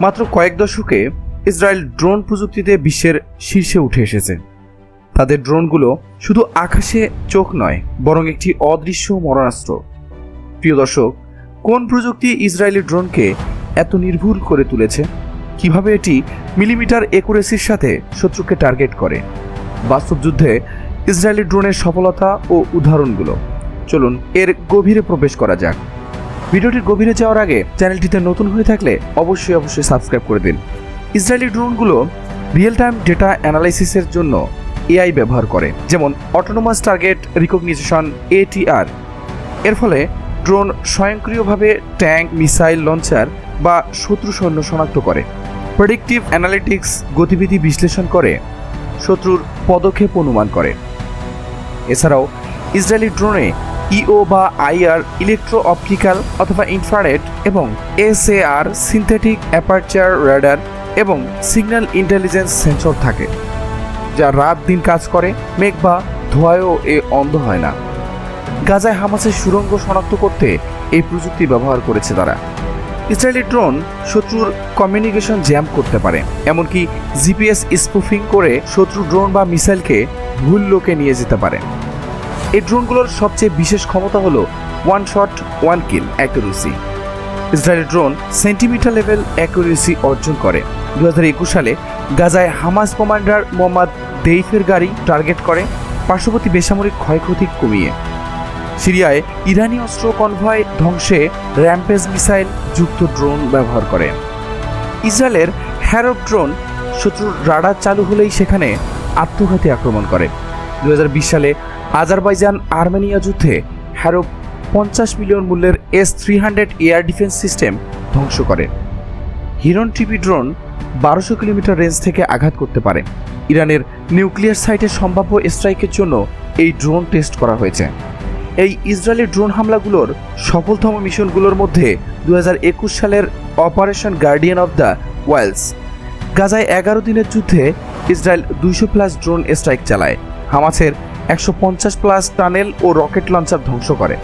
মাত্র কয়েক দশকে ইসরায়েল ড্রোন প্রযুক্তিতে বিশ্বের শীর্ষে উঠে এসেছে। তাদের ড্রোনগুলো শুধু আকাশে চোখ নয়, বরং একটি অদৃশ্য মরণাস্ত্র। প্রিয় দর্শক, কোন প্রযুক্তি ইসরায়েলি ড্রোনকে এত নির্ভুল করে তুলেছে? কীভাবে এটি মিলিমিটার একুরেসির সাথে শত্রুকে টার্গেট করে? বাস্তব যুদ্ধে ইসরায়েলি ড্রোনের সফলতা ও উদাহরণগুলো। চলুন, এর গভীরে প্রবেশ করা যাক। ভিডিওটির গভীরে যাওয়ার আগে চ্যানেলটিতে নতুন হয়ে থাকলে অবশ্যই অবশ্যই সাবস্ক্রাইব করে দিন। ইসরায়েলি ড্রোনগুলো রিয়েল টাইম ডেটা অ্যানালাইসিসের জন্য এআই ব্যবহার করে, যেমন অটোনোমাস টার্গেট রিকগনিশন এটিআর এর ফলে ড্রোন স্বয়ংক্রিয়ভাবে ট্যাঙ্ক, মিসাইল লঞ্চার বা শত্রু সৈন্য শনাক্ত করে। প্রেডিক্টিভ অ্যানালিটিক্স গতিবিধি বিশ্লেষণ করে, শত্রুর পদক্ষেপ অনুমান করে। এছাড়াও ইসরায়েলি ড্রোনে ইও বা আইআর ইলেকট্রো অপটিক্যাল অথবা ইনফ্রারেড এবং এসএআর সিনথেটিক অ্যাপারচার রেডার এবং সিগন্যাল ইন্টেলিজেন্স সেন্সর থাকে, যা রাত দিন কাজ করে, মেঘ বা ধোঁয়ায়ও এ অন্ধ হয় না। গাজায় হামাসের সুরঙ্গ শনাক্ত করতে এই প্রযুক্তি ব্যবহার করেছে তারা। ইসরায়েলি ড্রোন শত্রুর কমিউনিকেশন জ্যাম করতে পারে, এমনকি জিপিএস স্পুফিং করে শত্রু ড্রোন বা মিসাইলকে ভুল লোকে নিয়ে যেতে পারে। এই ড্রোনগুলোর সবচেয়ে বিশেষ ক্ষমতা হলো one shot one kill accuracy Israeli drone centimetre level accuracy অর্জন করে। দু হাজার একুশ সালে গাজায় হামাস কমান্ডার মোহাম্মদ দেইফের গাড়ি টার্গেট করে, পার্শ্ববর্তী বেসামরিক ক্ষয়ক্ষতি কমিয়ে। সিরিয়ায় ইরানি অস্ত্র কনভয় ধ্বংসে র্যাম্পেজ মিসাইল যুক্ত ড্রোন ব্যবহার করে। ইসরায়েলের হ্যারব ড্রোন শত্রুর রাডার চালু হলেই সেখানে আত্মঘাতী আক্রমণ করে। দু হাজার বিশ সালে আজারবাইজান আর্মেনিয়া যুদ্ধে হ্যারো পঞ্চাশ মিলিয়ন মূল্যের S three hundred air defence system ধ্বংস করে। হিরন টিভি ড্রোন বারোশো কিলোমিটার রেঞ্জ থেকে আঘাত করতে পারে। ইরানের নিউক্লিয়ার সাইটের সম্ভাব্য স্ট্রাইকের জন্য এই ড্রোন টেস্ট করা হয়েছে। এই ইসরায়েলি ড্রোন হামলাগুলোর সফলতম মিশনগুলোর মধ্যে দু হাজার একুশ সালের operation guardian of the walls. গাজায় এগারো দিনের যুদ্ধে ইসরায়েল দুইশো প্লাস ড্রোন স্ট্রাইক চালায়। হামাসের একশো পঞ্চাশ প্লাস টানেল ও রকেট লঞ্চার ধ্বংস করে।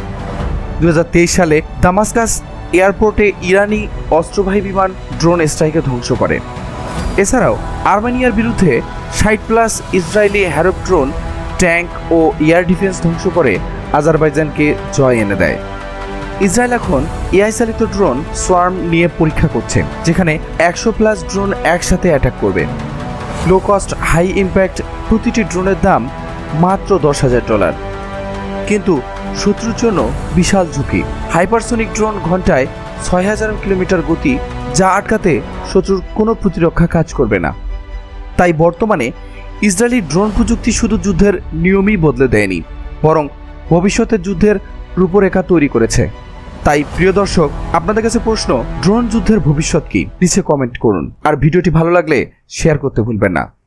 দু হাজার তেইশ সালে দামাস্কাস এয়ারপোর্টে ইরানি অস্ত্রবাহী বিমান ড্রোন স্ট্রাইকে ধ্বংস করে। এছাড়াও আর্মেনিয়ার বিরুদ্ধে ষাট plus Israeli Harop drone, tank ও এয়ার ডিফেন্স ধ্বংস করে আজারবাইজানকে জয় এনে দেয়। ইসরায়েল এখন এআই চালিত ড্রোন সোয়ার্ম নিয়ে পরীক্ষা করছে, যেখানে একশো প্লাস ড্রোন একসাথে অ্যাটাক করবে। লো কস্ট হাই ইম্প্যাক্ট প্রতিটি ড্রোনের দাম মাত্র দশ হাজার ডলার। কিন্তু শত্রুর জন্য বিশাল ঝুঁকি। হাইপারসোনিক ড্রোন ঘন্টায় ছয় হাজার কিলোমিটার গতি যা আটকাতে শত্রুর কোনো প্রতিরক্ষা কাজ করবে না। তাই বর্তমানে ইসরায়েলি ড্রোন প্রযুক্তি শুধু যুদ্ধের নিয়মই বদলে দেয়নি, বরং ভবিষ্যতের যুদ্ধের রূপরেখা তৈরি করেছে। তাই প্রিয় দর্শক, আপনাদের কাছে প্রশ্ন, ড্রোন যুদ্ধের ভবিষ্যৎ কি? নিচে কমেন্ট করুন। আর ভিডিওটি ভালো লাগলে শেয়ার করতে ভুলবেন না।